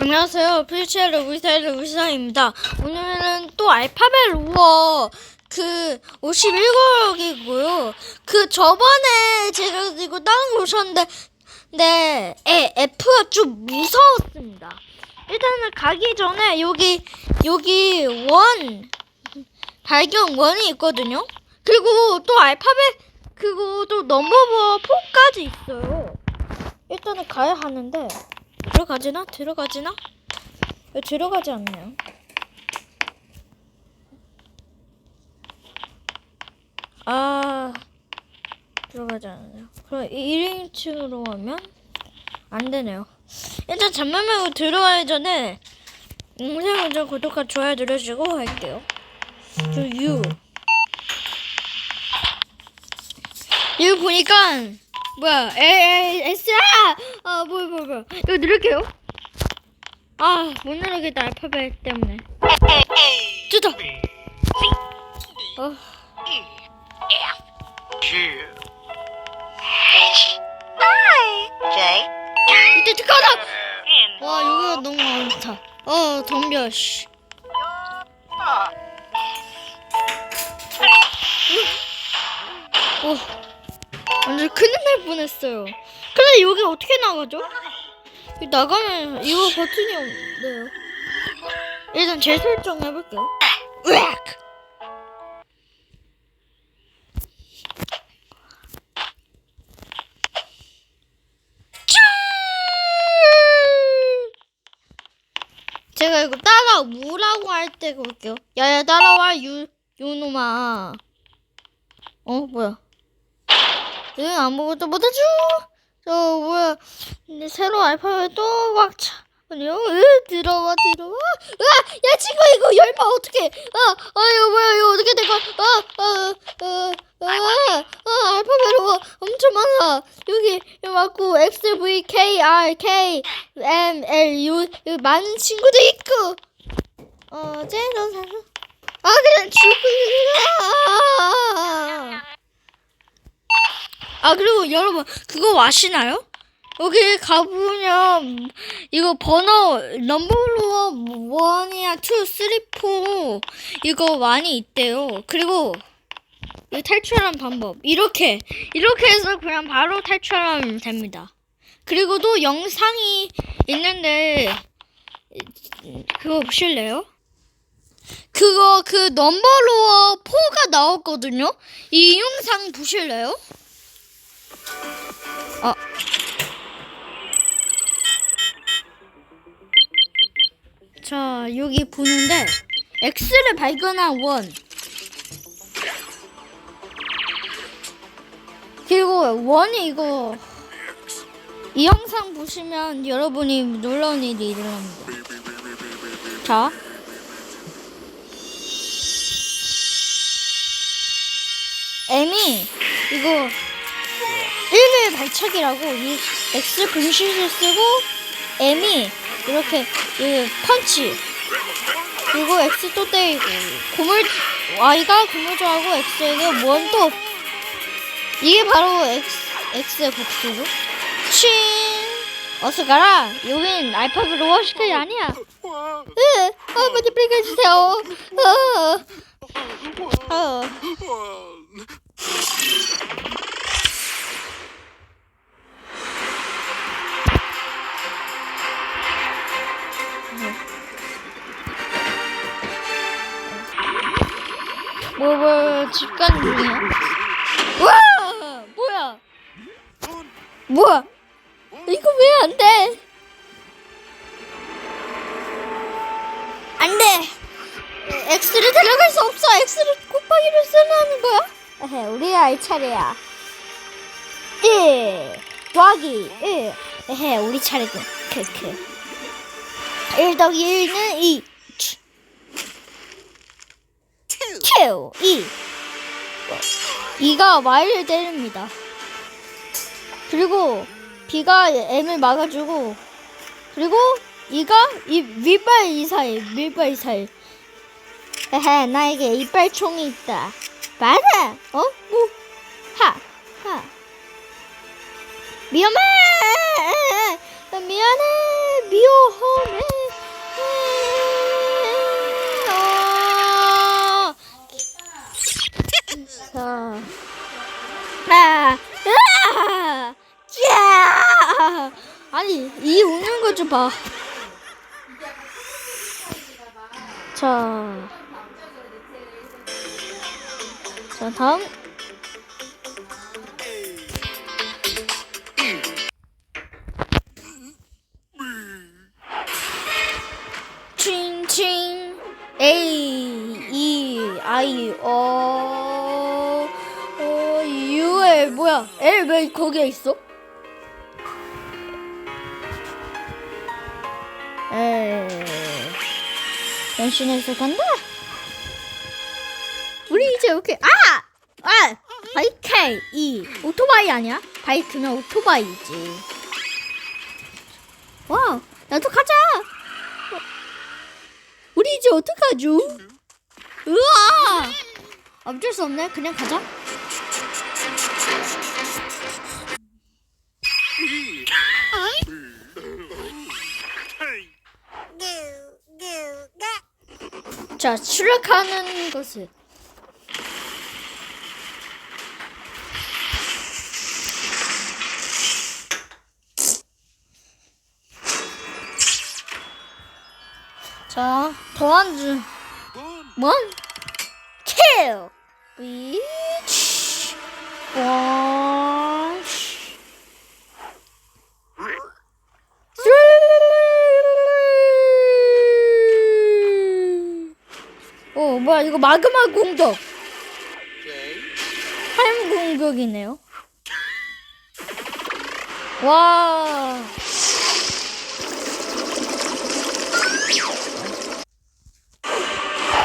안녕하세요. 필체르 위사르 위사입니다. 오늘은 또 알파벳 우어 그 51곡이고요. 그 저번에 제가 이거 오셨는데 네, 에, F가 좀 무서웠습니다. 일단은 가기 전에 여기 여기 원 발견 원이 있거든요. 그리고 또 알파벳 그리고 또 넘버버 4까지 있어요. 일단은 가야 하는데 들어가지나? 들어가지나? 왜 들어가지 않나요? 아 들어가지 않아요. 그럼 1인칭으로 하면 안 되네요. 일단 잠만 말고 들어가기 전에 영상 먼저 구독과 좋아요 눌러주고 할게요. 저 U 이거 보니까 뭐야? 에에 S야! 아 뭐야 뭐야 뭐야. 이거 누를게요. 아 못 누르겠다 알파벳 때문에. 됐다 어. 이때 특가다! 와 여기가 너무 많다. 어 덤벼 씨 완전 큰일 날 뻔했어요. 근데 여기 어떻게 나가죠? 여기 나가면 이거 버튼이 없네요. 일단 재설정 해볼게요. 으악! 쭈! 제가 이거 따라오라고 할 때 볼게요. 야야 따라와 유 유노마. 어 뭐야? 응 아무것도 못하죠. 저 뭐야? 근데 새로 알파벳 또 막차. 아니요, 으, 들어와, 들어와. 으아, 야, 친구, 이거 열마 어떡해. 아, 아, 이거 뭐야, 이거 어떻게 된 거야. 아, 아, 아, 아, 아, 알파벳 뭐 엄청 많아. 여기, 여기 맞고, X, V, K, R, K, M, L, U, 여기 많은 친구도 있고. 어, 제로 사서. 아, 그냥 죽고, 아, 아, 그리고 여러분, 그거 아시나요? 여기 가보면, 이거 번호, 넘버로 원이야, 투, 쓰리, 포, 이거 많이 있대요. 그리고, 이 탈출한 방법. 이렇게, 이렇게 해서 그냥 바로 탈출하면 됩니다. 그리고 또 영상이 있는데, 그거 보실래요? 그거, 그 넘버로 4가 나왔거든요? 이 영상 보실래요? 아. 자, 여기 보는데 X를 발견한 원. 그리고 원이 이거 이 영상 보시면 여러분이 놀라운 일이 일어납니다. 자. M이 이거 1일 발차기라고 이 X 분실을 쓰고 M이 이렇게 이 펀치 그리고 X 또 때리고 고물 Y가 고물조하고 X에게 원또 이게 바로 X X의 복수죠. 친 어서 가라. 여긴 알파벳 로어시컬이 아니야. 으, 어, 빨리 해주세요. 어, 어. 뭐, 중이야? 와! 뭐야? 뭐야? 이거 왜 안 돼? 안 돼! X를 데려갈 수 없어! X를 곱하기를 쓰는 거야? 에헤, 우리가 할 차례야. 1 더하기 1. 에헤, 우리 차례군. 크크. 1 더하기 1은 2. 2, 2. 2가 Y를 때립니다. 그리고 B가 M을 막아주고 그리고 2가 이 윗발 이사일 윗발 이사일 에헤 나에게 이빨총이 있다 받아 어? 뭐? 하 하. 나 미안해 위험해. 봐. 자. 자, 다음. 칭칭 A E I O 어 U L 뭐야 L 왜 거기에 있어? 변신해서 간다. 우리 이제 이렇게 아! 아! 바이크 이 오토바이 아니야? 바이크는 오토바이지. 와, 나도 가자. 우리 이제 어떡하죠? 으아! 어쩔 수 없네. 그냥 가자. 자, 추락하는 것을. 자, 더한 줄. 뭔? 킬! 위치. 원. 어, 뭐야, 이거 마그마 공격. 타임 공격이네요. 와.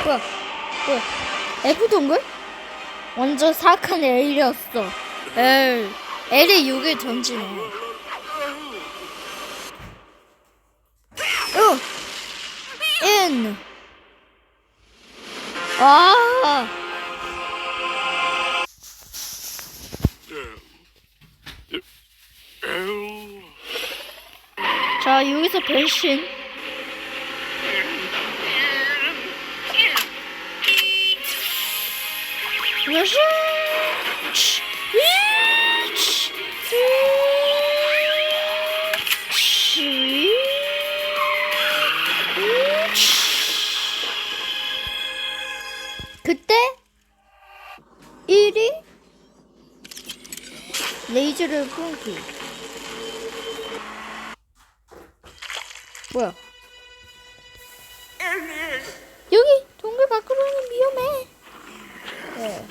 뭐야, 뭐야, F 동글? 완전 사악한 L이었어. L. L이 6을 던지네. 어! N. 아! 자, 여기서 변신. 레이저를 뿜기 뭐야 여기 동굴 밖으로는 위험해 네.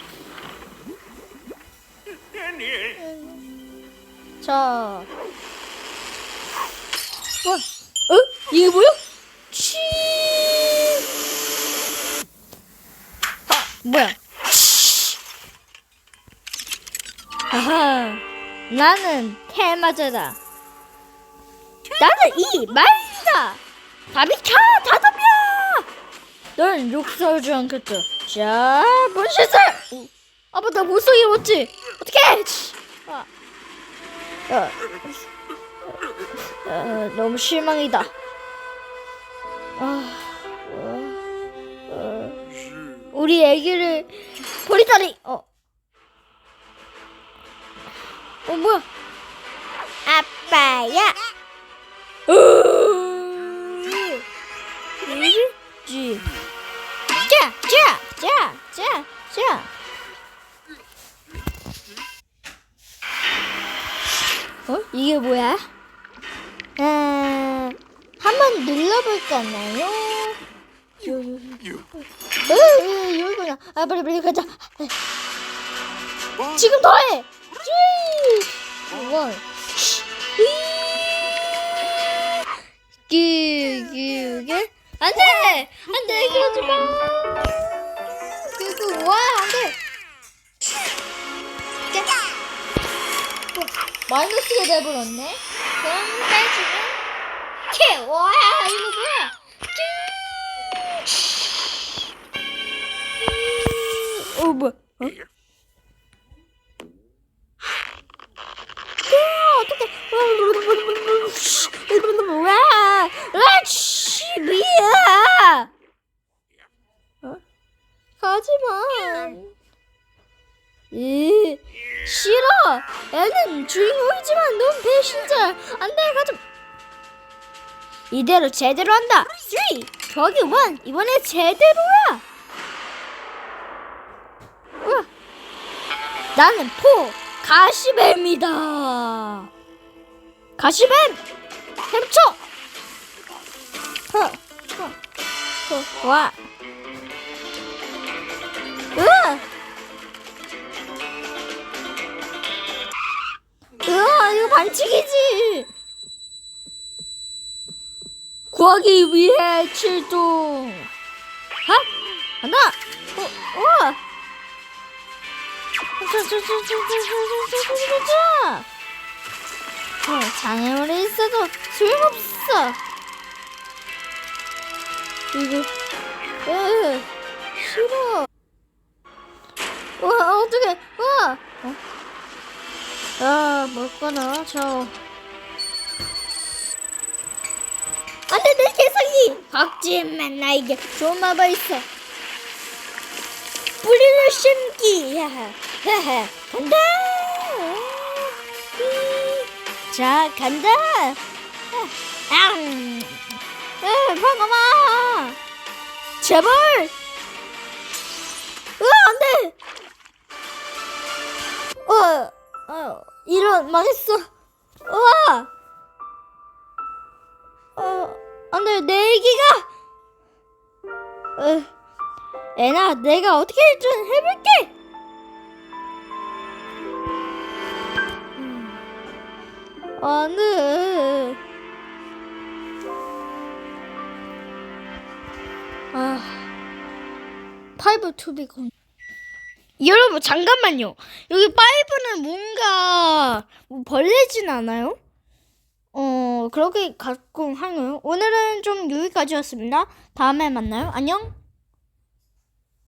자 뭐? 어? 이게 뭐야? 치 아, 뭐야? 아하, 나는 테마저다. 나는 이 말이다. 바비카 다덤이야. 넌 욕설하지 않겠다. 자, 뭔시설? 아빠 나 입었지? 어떡해? 치. 아, 아, 아, 너무 실망이다. 아, 어, 어, 우리 애기를 버리다니. 어. 뭐야? 아빠야. 지. 자, 자, 자, 자, 자. 어? 이게 뭐야? 아, 한번 눌러볼까나요? 어, 어, 여기구나. 아, 빨리 빨리 가자. 지금 더해. 쥐. 원. 기기게 안돼 안돼 그러지 마. 그그 와 안돼. 어, 마이너스가 돼버렸네. 그럼 빼주면 캐. 와 이거 뭐야? 어 뭐야? 어? 미야 어? 가지마 이 싫어 애는 주인공이지만 넌 배신자 안돼 가지 이대로 제대로 한다 쓰리 저기 원 이번에 제대로야 나는 포 가시뱀이다. 가시뱀 햄쳐. 허, 허, 허, 와. 으아. 으아, 이거 반칙이지. 구하기 위해 출동. 하? 간다. 어, 우와. 자 자 자 자 자 자 자 자 자 자. 어, 장애물이 있어도 소용없어. 이거, 으, 싫어. 와, 어떡해. 와. 어? 아, 먹거나, 저. 안 돼, 내 개성이! 걱지만 나에게 좋은 마법 있어. 뿌리를 심기. 하하, 간다! 음, 자, 간다! 앙! 에, 방금아! 제발! 으아, 안 돼! 어, 어, 이런, 망했어. 우와! 어, 안 돼, 내 애기가! 어, 애나, 내가 어떻게 좀 해볼게! 안 돼. 아, 파이브 투비 건. 여러분 잠깐만요. 여기 파이브는 뭔가 뭐 벌레진 않아요? 어 그렇게 가끔 하나요? 오늘은 좀 여기까지였습니다. 다음에 만나요. 안녕.